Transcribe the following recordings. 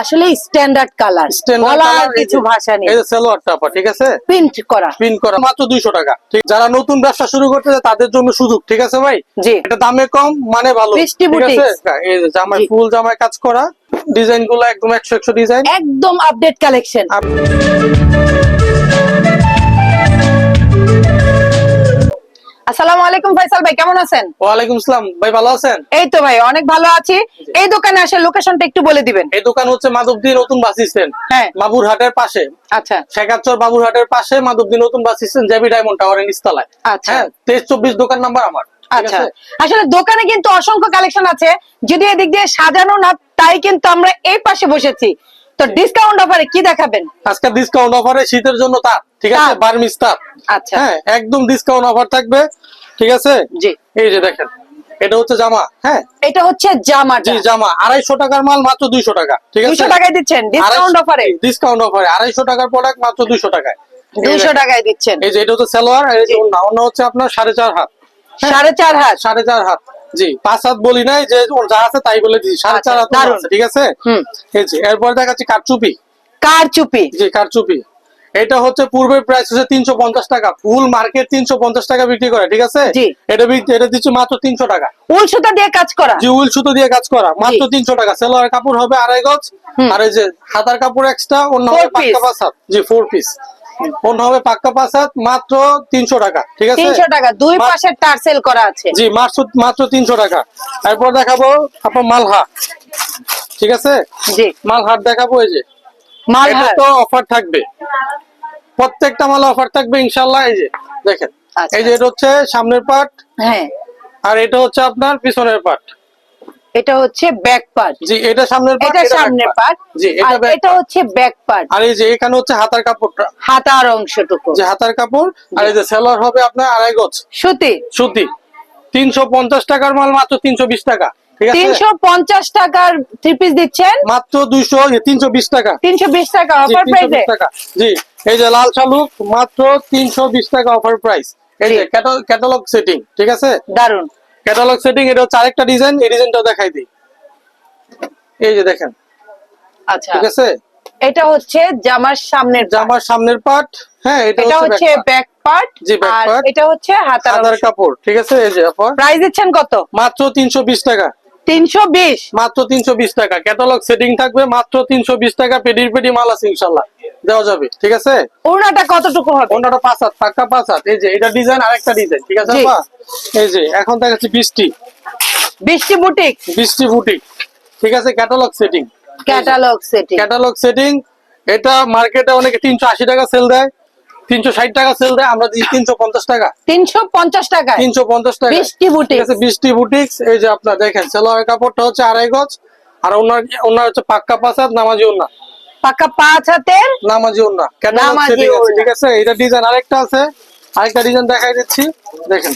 আসলে standard colour standard বলার কিছু ভাষা নেই। এই সালোয়ারটা আপা ঠিক আছে? প্রিন্ট করা। প্রিন্ট করা মাত্র দুইশো টাকা। ঠিক যারা নতুন ব্যবসা শুরু করতে চায় তাদের জন্য সুযোগ ঠিক আছে ভাই? জি। এটা দামে কম মানে ভালো ঠিক আছে? এই যে জামাই ফুল জামাই কাজ করা ডিজাইনগুলো একদম একশো একশো ডিজাইন। একদম আপডেট কালেকশন আসসালামু আলাইকুম ফয়সাল ভাই কেমন আছেন? ওয়ালাইকুম আসসালাম ভাই ভালো আছেন? এই তো ভাই অনেক ভালো আছি। এই দোকানে লোকেশনটা একটু বলে দিবেন। এই দোকান হচ্ছে মাধবদী নতুন বাস স্ট্যান্ড হ্যাঁ। বাবুর হাটের পাশে। আচ্ছা। শেখাচর বাবুর পাশে মাধবদী নতুন বাস স্ট্যান্ড জেবি ডায়মন্ড টাওয়ারের নিচতলায়। আচ্ছা। হ্যাঁ তেইশ চব্বিশ দোকান নাম্বার আমার আচ্ছা। আসলে দোকানে কিন্তু অসংখ্য কালেকশন আছে। যদি এদিক দিয়ে সাজানো না তাই কিন্তু আমরা এই পাশে বসেছি। তো ডিসকাউন্ট অফারে কি দেখাবেন? আজকে ডিসকাউন্ট অফারে শীতের জন্য তার ঠিক আছে? বার্মিস তার। আচ্ছা। হ্যাঁ একদম ডিসকাউন্ট অফার থাকবে ঠিক আছে? জি। এই যে দেখেন এটা হচ্ছে জামা হ্যাঁ? এটা হচ্ছে জামাটা। জি জামা। আড়াইশো টাকার মাল মাত্র দুইশো টাকা ঠিক আছে? দুশো টাকায় দিচ্ছেন ডিসকাউন্ট অফারে ডিসকাউন্ট অফারে আড়াইশো টাকার প্রোডাক্ট মাত্র দুইশো টাকায়। দেখেন। টাকায় দিচ্ছেন। এই যে এটা হচ্ছে সালোয়ার আর এই যে জি। ওড়না ওড়না হচ্ছে আপনার সাড়ে চার হাত। হ্যাঁ। সাড়ে চার হাত। সাড়ে চার হাত। জি। পাঁচ হাত বলি নাই যে যা আছে তাই বলে দিচ্ছি সাড়ে আচ্ছা, চার হাত ঠিক আছে? এই যে এরপর দেখাচ্ছি কারচুপি। কার জি কারচুপি। এটা হচ্ছে পূর্বের প্রাইস হচ্ছে তিনশো পঞ্চাশ টাকা। ফুল মার্কেট তিনশো পঞ্চাশ টাকা বিক্রি করে ঠিক আছে? এটা বিক্রি- এটা দিচ্ছে মাত্র তিনশো টাকা। উল সুতা দিয়ে কাজ করা? জি উল সুতো দিয়ে কাজ করা। মাত্র তিনশো টাকা। সেলোয়ার কাপড় হবে আড়াই গজ। আর এই যে হাতার কাপড় এক্সট্রা অন্য পাঁচ জি ফোর পিস অন্য হবে পাক্কা মাত্র তিনশো টাকা ঠিক আছে? তিনশো টাকা দুই পাশে টার্সেল করা আছে। জি মাত্র মাত্র তিনশো টাকা। এরপর দেখাবো আপনার মালহা ঠিক আছে? জি। মালহাট দেখাবো এই যে। মালহার। তো অফার থাকবে। প্রত্যেকটা মাল অফার থাকবে ইনশাল্লাহ এই যে দেখেন। আচ্ছা। এই যে এটা হচ্ছে সামনের পার্ট হ্যাঁ। আর এটা হচ্ছে আপনার পিছনের পার্ট এটা হচ্ছে ব্যাক পার্ট। জি এটা সামনের পার্ট এটা সামনের পার্ট। জি এটা এটা হচ্ছে ব্যাক পার্ট। আর এই যে এখানে হচ্ছে হাতার কাপড়টা। হাতার অংশটুকু। যে হাতার কাপড় আর এই যে সেলার হবে আপনার আড়াই গজ। সুতি। সুতি। তিনশো পঞ্চাশ টাকার মাল মাত্র তিনশো বিশ টাকা। ঠিক আছে? তিনশো পঞ্চাশ টাকার থ্রি পিস দিচ্ছেন? মাত্র দুইশো তিনশো বিশ টাকা। তিনশো বিশ টাকা অফার 320 প্রাইসে টাকা। জি এই যে লাল শালুক মাত্র তিনশো বিশ টাকা অফার প্রাইস এই যে। ক্যাটালগ সেটিং ঠিক আছে? দারুণ ক্যাটালগ সেটিং এটা হচ্ছে আরেকটা ডিজাইন এই ডিজাইনটা দেখাই দিই। এই যে দেখেন। আচ্ছা। ঠিক আছে? এটা হচ্ছে জামার সামনের জামার সামনের পার্ট হ্যাঁ এটা হচ্ছে ব্যাক পার্ট জি, back আর এটা হচ্ছে হাতার কাপড় ঠিক আছে? এই যে আপা। প্রাইস দিচ্ছেন কত? মাত্র তিনশো বিশ টাকা। তিনশো বিশ। মাত্র তিনশো বিশ টাকা। ক্যাটালগ সেটিং থাকবে মাত্র তিনশো বিশ টাকা পেডির পেডি মাল আছে ইনশাল্লাহ। দেওয়া যাবে ঠিক আছে? ওড়নাটা কতটুকু হবে? অন্যটা পাঁচ হাত পাক্কা পাঁচ হাত। এই যে এটা ডিজাইন আরেকটা ডিজাইন ঠিক আছে এই যে এখন দেখাচ্ছি বৃষ্টি। বৃষ্টি বুটিক? বৃষ্টি বুটিক ঠিক আছে? Catalogue setting catalogue setting catalogue setting এটা মার্কেটে অনেকে তিনশো আশি টাকা সেল দেয় তিনশো ষাট টাকা সেল দেয় আমরা দিই তিনশো পঞ্চাশ টাকা। তিনশো পঞ্চাশ টাকা তিনশো পঞ্চাশ টাকা বৃষ্টি বুটিক। আছে? বৃষ্টি বুটিক্স এই যে আপনার দেখেন সেলোয়ার কাপড়টা হচ্ছে আড়াই গজ আর ওনার ওনার হচ্ছে পাক্কা পাঁচ হাত নামাজি ওনা পাকা পাঁচ হাতের নামাজি ওড়না। ঠিক আছে এটা ডিজাইন আরেকটা আছে। আরেকটা ডিজাইন দেখাই দিচ্ছি। দেখেন।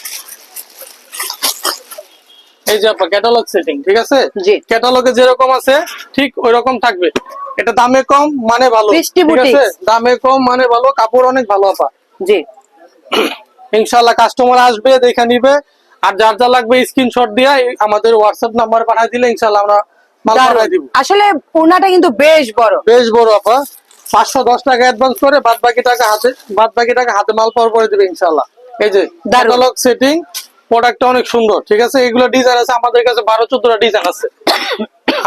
এই যে আপনার ক্যাটালগ সেটিং ঠিক আছে? জি। ক্যাটালগে যেরকম আছে ঠিক ওই রকম থাকবে। এটা দামে কম মানে ভালো। ঠিক আছে? দামে কম মানে ভালো। কাপড় অনেক ভালো আপা। জি। ইনশাল্লাহ কাস্টমার আসবে দেখে নিবে। আর যার যা লাগবে স্ক্রিনশট দিয়ে আমাদের হোয়াটসঅ্যাপ নাম্বার পাঠাই দিলে ইনশাল্লাহ আমরা আসলে ওড়নাটা কিন্তু বেশ বড়। বেশ বড় আপা। পাঁচশো দশ টাকা অ্যাডভান্স করে বাদ বাকি টাকা হাতে বাদ বাকি টাকা হাতে মাল পাওয়ার পরে দিবে ইনশাল্লাহ এই যে। ক্যাটালগ সেটিং প্রোডাক্টটা অনেক সুন্দর ঠিক আছে? এগুলো ডিজাইন আছে আমাদের কাছে বারো চোদ্দটা ডিজাইন আছে।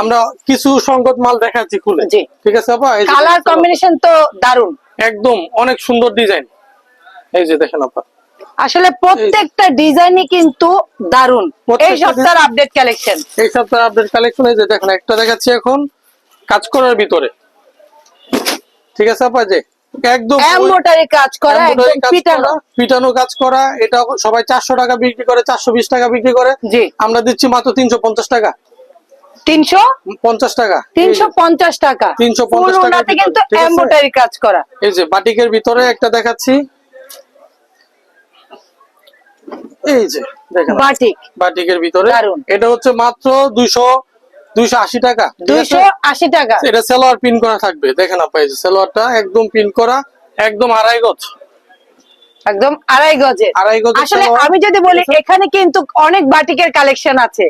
আমরা কিছু সংকট মাল দেখাচ্ছি খুলে। ঠিক আছে আপা? কালার কম্বিনেশন তো দারুণ একদম অনেক সুন্দর ডিজাইন এই যে দেখেন আপা। আসলে প্রত্যেকটা ডিজাইনই কিন্তু দারুণ এই সপ্তাহের আপডেট কালেকশন এই সপ্তাহে আপডেট কালেকশন এই যে দেখেন একটা দেখাচ্ছি এখন কাজ করার ভিতরে। ঠিক আছে আপা যে একদম এমব্রয়ডারি কাজ করা একদম পিটানো। পিটানো কাজ করা এটা সবাই চারশো টাকা বিক্রি করে চারশো বিশ টাকা বিক্রি করে। জি। আমরা দিচ্ছি মাত্র তিনশো পঞ্চাশ টাকা। তিনশো? পঞ্চাশ টাকা। তিনশো পঞ্চাশ টাকা। 350 কিন্তু কাজ করা। এই যে বাটিকের ভিতরে একটা দেখাচ্ছি। এই যে দেখেন। বাটিক। বাটিকের ভিতরে। এটা হচ্ছে মাত্র দুইশো দুইশো আশি টাকা। ঠিক আছে? দুইশো আশি টাকা। এটা সেলোয়ার পিন করা থাকবে। দেখেন আপা এই যে সেলোয়ারটা একদম পিন করা একদম আড়াই গজ। একদম আড়াই গজের। আড়াই গজের আসলে আমি যদি বলি এখানে কিন্তু অনেক বাটিকের কালেকশন আছে।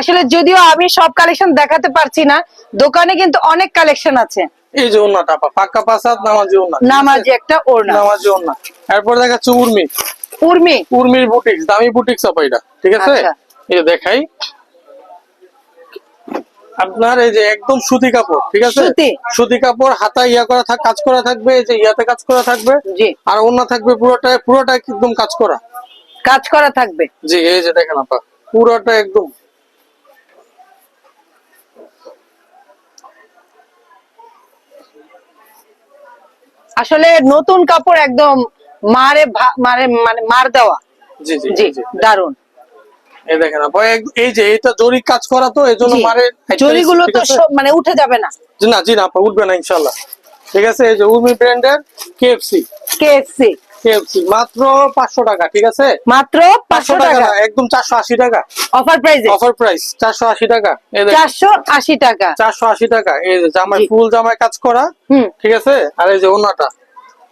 আসলে যদিও আমি সব কালেকশন দেখাতে পারছি না দোকানে কিন্তু অনেক কালেকশন আছে। এই যে ওন্নাটা আপা পাক্কা পাসাদ নামাজি ওন্না নামাজি একটা ওড়না। নামাজি ওন্না এরপর দেখাচ্ছে উর্মি। উর্মি উর্মির বুটিক্স দামি বুটিক্স আপা এটা ঠিক আছে? আচ্ছা। এই দেখাই। আপনার এই যে একদম সুতি কাপড় ঠিক আছে? সুতি। কাপড় হাতা ইয়া করা থাক কাজ করা থাকবে এই যে ইয়াতে কাজ করা থাকবে। আর ওন্না থাকবে পুরোটা পুরোটা একদম কাজ করা। কাজ করা থাকবে? জি এই যে দেখেন আপা পুরোটা একদম। আসলে নতুন কাপড় একদম মারে মারে মানে মার দেওয়া। জি জি জি জি। দারুণ এই দেখেন আপা এই যে এটা জরি কাজ করা তো মারে জরিগুলো তো মানে উঠে যাবে না। না জি না আপা উঠবে না ঠিক আছে এই যে ব্র্যান্ডের কেএফসি কেএফসি কেএফসি মাত্র পাঁচশো টাকা ঠিক আছে? মাত্র পাঁচশো টাকা একদম চারশো আশি টাকা। অফার প্রাইসে অফার প্রাইস চারশো আশি টাকা। এই দেখেন। চারশো আশি টাকা। চারশো আশি টাকা এই যে জামাই ফুল জামাই কাজ করা ঠিক আছে? আর এই যে ওনাটা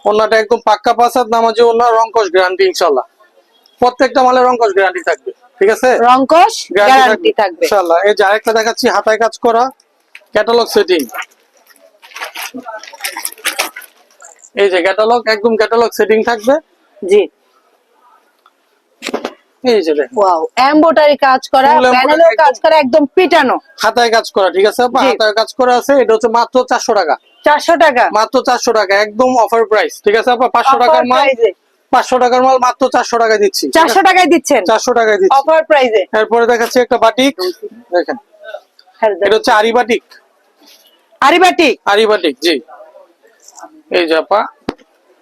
ওনাটা একদম পাক্কা পাসাদ নামাজি ওনার রঙ্কশ গ্যারান্টি ইনশাল্লাহ প্রত্যেকটা মালে রঙ্কশ গ্যারান্টি থাকবে ঠিক আছে? রঙ্কশ গ্যারান্টি থাকবে ইনশাল্লাহ এই যে আরেকটা দেখাচ্ছি হাতায় কাজ করা ক্যাটালগ সেটিং এই যে ক্যাটালগ একদম ক্যাটালগ সেটিং থাকবে। জি। এই যে ওয়াও এমব্রয়ডারি কাজ করা। কাজ করা একদম পিটানো। হাতায় কাজ করা ঠিক আছে? হাতায় কাজ করা আছে এটা হচ্ছে মাত্র চারশো টাকা। চারশো টাকা। মাত্র চারশো টাকা একদম অফার প্রাইস ঠিক আছে আপা? পাঁচশো টাকার মাল। পাঁচশো টাকার মাল মাত্র চারশো টাকায় দিচ্ছি চারশো টাকায় দিচ্ছেন? চারশো টাকায় দিচ্ছি। অফার প্রাইসে এরপরে দেখাচ্ছি একটা বাটিক দেখেন। এটা হচ্ছে আরি বাটিক আরি বাটিক জি। এই যে আপা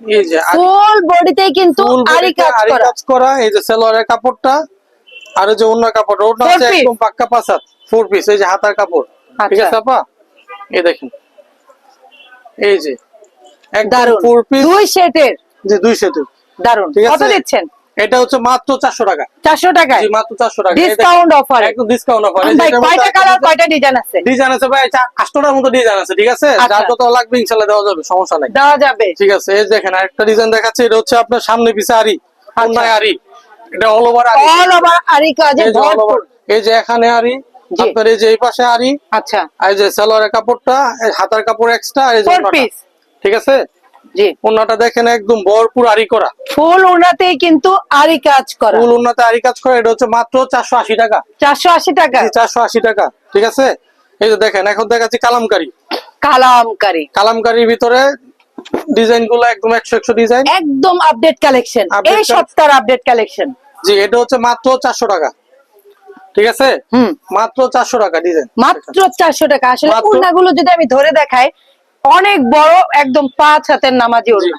এই যে ফুল কিন্তু আরি বডিতে কাজ আরি কাজ করা এই যে সেলোয়ারের কাপড়টা আর যে অন্য কাপড় ওটা? একদম পাক্কা পাসাত ফোর পিস এই যে হাতার কাপড় ঠিক আচ্ছা। আছে আপা? এই দেখেন। এই যে দারুণ দুই সেটের? যে দুই সেটু দারুণ কত দিচ্ছেন? এটা হচ্ছে মাত্র চারশো টাকা। চারশো টাকায়? জি মাত্র চারশো টাকা। ডিসকাউন্ট অফার একদম ডিসকাউন্ট অফার ভাই কয়টা কালার কয়টা ডিজাইন আছে? ডিজাইন আছে ভাই মতো ডিজাইন আছে ঠিক আছে? আচ্ছা। যার যত লাগবে ইনশাল্লাহ দেওয়া যাবে সমস্যা নাই। দেওয়া যাবে। ঠিক আছে এই দেখেন আরেকটা ডিজাইন দেখাচ্ছে এটা হচ্ছে আপনার সামনে পিছে আরি আচ্ছা। অন্যায় আরি এটা all over aari all over aari কাজে এই যে ভরপুর। এই যে এখানে আরি। আপনার এই যে এই পাশে আরি আচ্ছা। আর যে সালোয়ারের কাপড়টা হাতার কাপড় এক্সট্রা আর এই পিস ঠিক আছে? জি। ওনাটা দেখেন একদম ভরপুর আরি করা। ফুল ওনাতেই কিন্তু আরি কাজ করা। ফুল ওনাতে আরি কাজ করা এটা হচ্ছে মাত্র চারশো আশি টাকা। চারশো আশি টাকা। ঠিক আছে? এই যে দেখেন এখন দেখাচ্ছি কালামকারি। কালামকারি। কালামকারির ভিতরে ডিজাইনগুলো একদম একশো একশো ডিজাইন। একদম আপডেট কালেকশন এই। সপ্তাহের আপডেট কালেকশন জি এটা হচ্ছে মাত্র চারশো টাকা। ঠিক আছে? হুম। মাত্র চারশো টাকা ডিজাইন মাত্র চারশো টাকা। আসলে ওড়নাগুলো যদি আমি ধরে দেখাই অনেক বড় একদম পাঁচ হাতের নামাজি ওড়না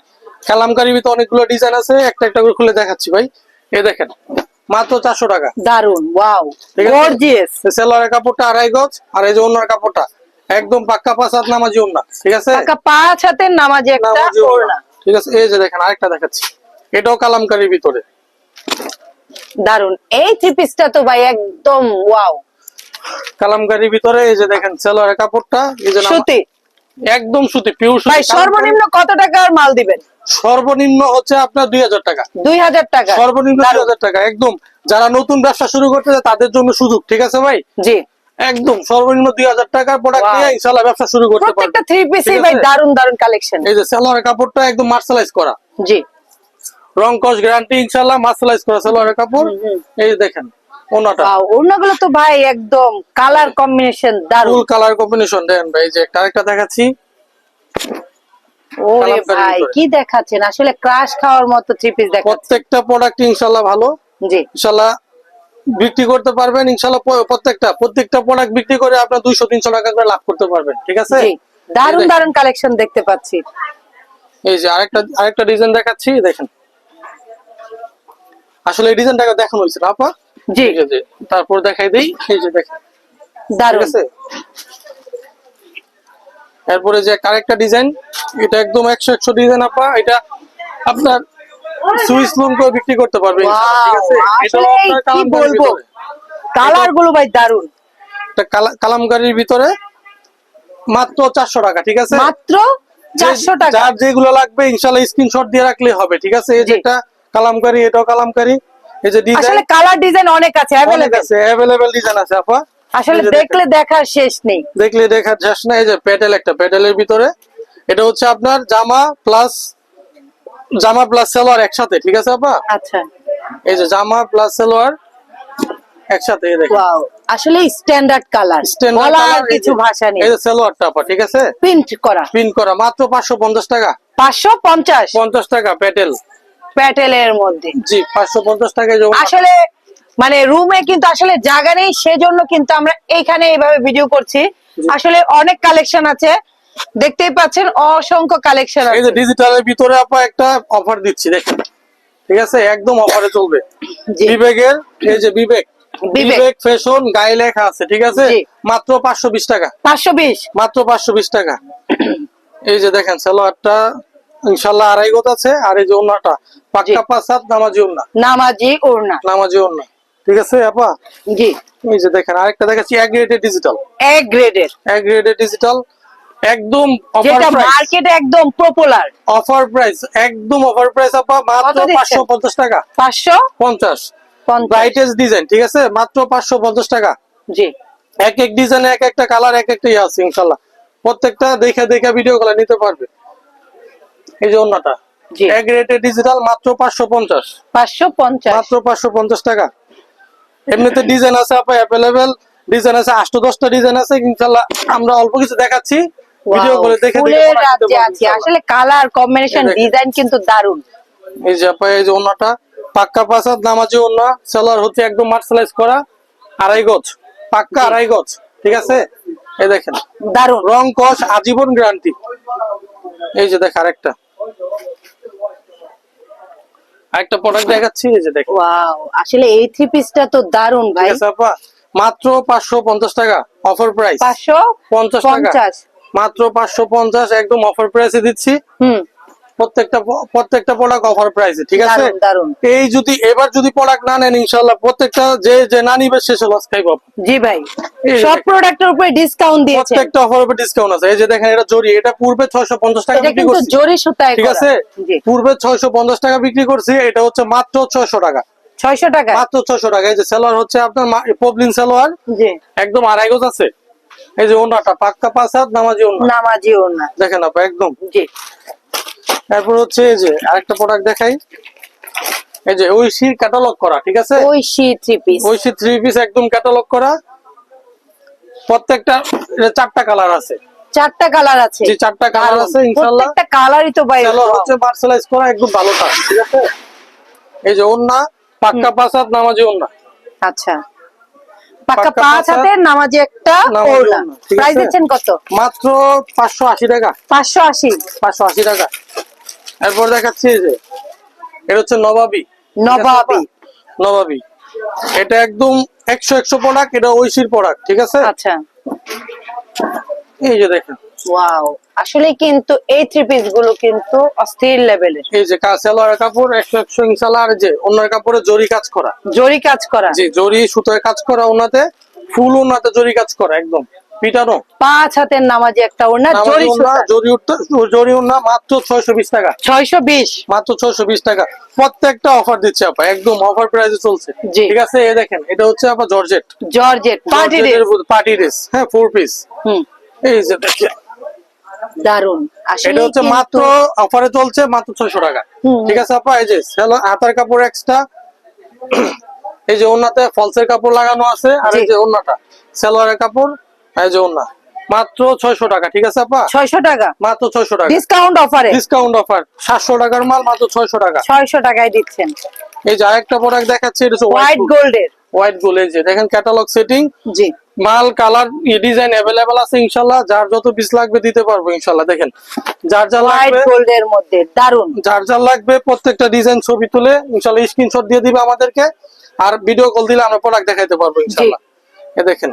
কালামকারির ভিতরে অনেকগুলো ডিজাইন আছে একটা একটা করে খুলে দেখাচ্ছি ভাই। এ দেখেন মাত্র চারশো টাকা। দারুণ ওয়াও? গর্জিয়াস সেলোয়ারের কাপড়টা আড়াই গজ আর এই যে অন্যার কাপড়টা একদম পাক্কা পাঁচাত নামাজি ওন্না ঠিক আছে? টাকা পাঁচ হাতের নামাজি একটা ওড়না। ঠিক আছে এই যে দেখেন আরেকটা দেখাচ্ছি। এটাও কালামকারির ভিতরে। দারুণ এই থ্রি পিসটা তো ভাই একদম ওয়াও কালামকারির ভিতরে এই যে দেখেন সেলোয়ারের কাপড়টা এই যে সুতি। একদম সুতি পিওর সুতি ভাই সর্বনিম্ন কত টাকার মাল দিবেন? সর্বনিম্ন হচ্ছে আপনার দুই হাজার টাকা। দুই হাজার টাকা। সর্বনিম্ন দুই দারুণ। হাজার টাকা একদম। যারা নতুন ব্যবসা শুরু করতে চায় তাদের জন্য সুযোগ ঠিক আছে ভাই? জি। একদম সর্বনিম্ন দুই হাজার টাকার প্রোডাক্ট. নিয়ে ইনশাল্লাহ ব্যবসা শুরু করতে পারবে প্রত্যেকটা থ্রি পিসই ভাই দারুণ দারুণ কালেকশন এই যে সেলোয়ারের কাপড়টা একদম মার্শালাইজ করা। জি। রং কস গ্যারান্টি মার্শালাইজ করা সেলোয়ারের কাপড়। এই দেখেন ওনাটা। ওয়াও তো ভাই একদম colour combination full colour combination দেন ভাই যে একটা আরেকটা দেখাচ্ছি। ওরে ভাই কি দেখাচ্ছেন? আসলে ক্রাশ খাওয়ার মতো থ্রি পিস দেখাচ্ছেন। প্রত্যেকটা প্রোডাক্ট ভালো। জি। বিক্রি করতে পারবেন ইনশাল্লাহ প্রত্যেকটা প্রত্যেকটা প্রোডাক্ট বিক্রি করে আপনার দুইশো তিনশো টাকা করে লাভ করতে পারবেন ঠিক আছে? জি দারুণ দারুণ কালেকশন দেখতে পাচ্ছি। এই যে আরেকটা আরেকটা ডিজাইন দেখাচ্ছি দেখেন। আসলে এই ডিজাইনটাকে দেখানো হয়েছে আপা? জি। ঠিক আছে তারপর দেখাই দেই এই যে দেখেন। ঠিক আছে? এরপরে যে আরেকটা ডিজাইন এটা একদম একশো একশো ডিজাইন আপা। এটা আপনার সুইস লোন করে বিক্রি করতে ঠিক আছে? আসলে আপনার কি বলব? কালারগুলো ভাই দারুণ এটা কালা- কালামকারীর ভিতরে মাত্র চারশো টাকা ঠিক আছে? মাত্র চারশো যে- টাকা। যার যেগুলো লাগবে ইনশাল্লাহ স্ক্রিনশট দিয়ে রাখলে হবে ঠিক আছে? এই যে জি। একটা কালামকারি এটাও কালামকারি। এই যে ডিজাইন আসলে কালার ডিজাইন অনেক আছে অ্যাভেলেবেল আছে অ্যাভেলেবেল ডিজাইন আছে আপা। আসলে। দেখলে দেখার শেষ নেই। দেখলে দেখার যাস না এই যে প্যাডেল একটা প্যাডেলের ভিতরে। এটা হচ্ছে আপনার জামা প্লাস জামা প্লাস সালোয়ার একসাথে ঠিক আছে আপা? আচ্ছা। এই যে জামা প্লাস সালোয়ার একসাথে এই দেখেন। ওয়াও আসলে স্ট্যান্ডার্ড কালার বলার কিছু ভাষা নেই। এই যে সালোয়ারটা আপা ঠিক আছে? প্রিন্ট করা। প্রিন্ট করা মাত্র পাঁচশো পঞ্চাশ টাকা। পাঁচশো পঞ্চাশ? পঞ্চাশ টাকা প্যাটেল। প্যাটেলের মধ্যে। জি পাঁচশো পঞ্চাশ টাকা আসলে মানে রুমে কিন্তু আসলে জায়গা নেই সেজন্য কিন্তু আমরা এইখানে এইভাবে ভিডিও করছি। আসলে অনেক কালেকশন আছে। দেখতেই পাচ্ছেন অসংখ্য কালেকশন এই যে ডিজিটালের ভিতরে আপা একটা অফার দিচ্ছি দেখেন। ঠিক আছে? একদম অফারে চলবে। জি। বিবেকের এই যে বিবেক। বিবেক। ফ্যাশন গায়ে লেখা আছে ঠিক আছে? মাত্র পাঁচশো বিশ টাকা। পাঁচশো বিশ। মাত্র পাঁচশো বিশ টাকা। এই যে দেখেন সালোয়ারটা ইনশাল্লাহ আড়াই গত আছে আর এই যে ওন্নাটা পাক্কা। পাঁচ নামাজি নামাজি ওড়না। নামাজি ঠিক আছে আপা? জি। এই যে দেখেন আরেকটা দেখাচ্ছি এক গ্রেডের ডিজিটাল এক গ্রেডের এক গ্রেডের ডিজিটাল একদম অফার যেটা প্রাইস মার্কেটে একদম পপুলার অফার প্রাইস একদম অফার প্রাইস আপা মাত্র কত দিচ্ছেন? পাঁচশো পঞ্চাশ টাকা। পাঁচশো পঞ্চাশ। পঞ্চাশ। ব্রাইটেস্ট ডিজাইন ঠিক আছে? মাত্র পাঁচশো পঞ্চাশ টাকা। জি। এক এক ডিজাইনে এক একটা কালার এক একটা ইয়ে আছে ইনশাল্লাহ। প্রত্যেকটা দেখে দেখে ভিডিও গুলো নিতে পারবে। এই যে অন্যটা। এক রেটের ডিজিটাল মাত্র পাঁচশো পঞ্চাশ। পাঁচশো পঞ্চাশ। মাত্র পাঁচশো পঞ্চাশ টাকা। এমনিতে ডিজাইন আছে আপা অ্যাভেলেবেল ডিজাইন আছে আটশো দশটা ডিজাইন আছে ইনশাল্লাহ আমরা অল্প কিছু দেখাচ্ছি। ভিডিও করে দেখে দেখে আসলে কালার কম্বিনেশন ডিজাইন কিন্তু দারুণ এই যে আপা এই যে অন্যটা পাক্কা পাসাদ নামাজি অন্য সেলার হচ্ছে একদম মার্শালাইজ করা আড়াই গজ। পাক্কা আড়াই গজ ঠিক আছে? এই দেখেন। দারুণ রং কস আজীবন গ্যারান্টি এই যে দেখ আরেকটা। আরেকটা প্রোডাক্ট দেখাচ্ছি এই যে দেখ। ওয়াও আসলে এই থ্রি পিসটা তো দারুণ ভাই। ঠিক আছে আপা। মাত্র পাঁচশো পঞ্চাশ টাকা অফার প্রাইস পাঁচশো পঞ্চাশ টাকা। মাত্র পাঁচশো পঞ্চাশ একদম অফার প্রাইসে দিচ্ছি। হুম। প্রত্যেকটা প্রত্যেকটা প্রোডাক্ট অফার প্রাইসে ঠিক আছে? এই যদি এবার যদি প্রোডাক্ট না নেন ইনশাল্লাহ প্রত্যেকটা যে যে না নিবে শেষে লস খাইব। জি ভাই সব প্রোডাক্টের উপরে ডিসকাউন্ট দিয়েছে প্রত্যেকটা অফার উপর ডিসকাউন্ট আছে। এই যে দেখেন এটা জরি এটা পূর্বে ছয়শো পঞ্চাশ টাকা এটা বিক্রি কিন্তু করছি। জরি সুতায় ঠিক আছে? পূর্বে ছয়শো পঞ্চাশ টাকা বিক্রি করছি এটা হচ্ছে মাত্র ছয়শো টাকা। ছয়শো টাকা? মাত্র ছয়শো টাকা। এই যে সেলোয়ার হচ্ছে আপনার পবলিন সেলোয়ার জি। একদম আড়াই গজ আছে। এই যে ওনাটা পাক্কা পাঁচ হাত নামাজি ওনা নামাজি ওড়না। দেখেন আপা একদম। জি। তারপর হচ্ছে এই যে আরেকটা প্রোডাক্ট দেখাই। এই যে ঐশীর ক্যাটালগ করা ঠিক আছে? ওই she three piece Oishi three piece একদম ক্যাটালগ করা। প্রত্যেকটা এটা চারটা কালার আছে। চারটা কালার আছে। যে চারটা কালার আছে ইনশাল্লাহ। প্রত্যেকটা কালারই তো ভাই wow। হচ্ছে মার্শালাইজ করা একদম ভালো ভালোটা ঠিক আছে? এই যে ওন্না পাক্কা পাঁচ হাত নামাজি ওন্না আচ্ছা। পাক্কা পাঁচ হাতের নামাজি একটা ওড়না। প্রাইস দিচ্ছেন কত? মাত্র পাঁচশো আশি টাকা। পাঁচশো আশি। পাঁচশো আশি টাকা। এরপর দেখাচ্ছি এই যে এটা হচ্ছে নবাবি। নবাবি। নবাবি। এটা একদম একশো একশো প্রোডাক্ট এটা ঐশীর প্রোডাক্ট ঠিক আছে? আচ্ছা। এই যে দেখেন। ওয়াও। আসলে কিন্তু এই থ্রি পিসগুলো কিন্তু অস্থির লেভেলের এই যে কাপড় একশো একশো ইনশাল্লাহ আর যে অন্যের কাপড়ে জরি কাজ করা। জরি কাজ করা। জরি সুতোয় কাজ করা ওনাতে ফুল ওনাতে জরি কাজ করা একদম। পিটানো? পাঁচ হাতের নামাজি একটা ওড়না জরি জরি ওড়না মাত্র ছয়শো বিশ টাকা। ছয়শো বিশ। মাত্র ছয়শো বিশ টাকা। প্রত্যেকটা অফার দিচ্ছে আপা একদম অফার প্রাইসে চলছে। ঠিক আছে এ দেখেন এটা হচ্ছে আপা georgette georgette party party dress হ্যাঁ ফোর পিস হুম। এই যে দেখেন। দারুণ আসলে এটা হচ্ছে মাত্র অফারে চলছে মাত্র ছয়শো টাকা। ঠিক আছে আপা এই যে হাতার কাপড় এক্সট্রা এই যে ওনাতে ফলসের কাপড় লাগানো আছে আর এই যে ওনাটা সালোয়ারের কাপড়। এই মাত্র ছয়শো টাকা ঠিক আছে আপা? ছয়শো টাকা। মাত্র ছয়শো টাকা। ডিসকাউন্ট অফারে ডিসকাউন্ট অফার সাতশো টাকার মাল মাত্র ছয়শো টাকা। ছয়শো টাকায় দিচ্ছেন। এই যে আরেকটা প্রোডাক্ট দেখাচ্ছে এটা হোয়াইট হোয়াইট গোল্ডের যে দেখেন ক্যাটালগ সেটিং জি। মাল কালার ডিজাইন আছে ইনশাল্লাহ। যার যত পিস লাগবে দিতে পারব ইনশাল্লাহ। দেখেন যার যা হোয়াইট লাগবে গোল্ডের মধ্যে দারুণ যার যার লাগবে প্রত্যেকটা ডিজাইন ছবি তুলে ইনশাল্লাহ স্ক্রিনশট দিয়ে দিবে আমাদেরকে। আর ভিডিও কল দিলে আমরা প্রোডাক্ট দেখাইতে পারব ইনশাল্লাহ। এ দেখেন।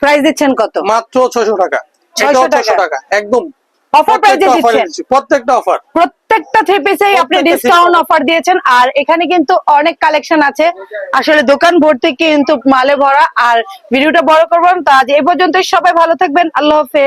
প্রাইস দিচ্ছেন কত? মাত্র 600 টাকা। 600 টাকা। একদম। অফার প্রাইসে দিচ্ছেন। প্রত্যেকটা অফার প্রত্যেকটা থ্রি পিসেই আপনি ডিসকাউন্ট অফার দিয়েছেন। আর এখানে কিন্তু অনেক কালেকশন আছে। আসলে দোকান ভর্তি কিন্তু মালে ভরা। আর ভিডিওটা বড় করবেন তো আজ এই পর্যন্তই। সবাই ভালো থাকবেন। আল্লাহ হাফেজ।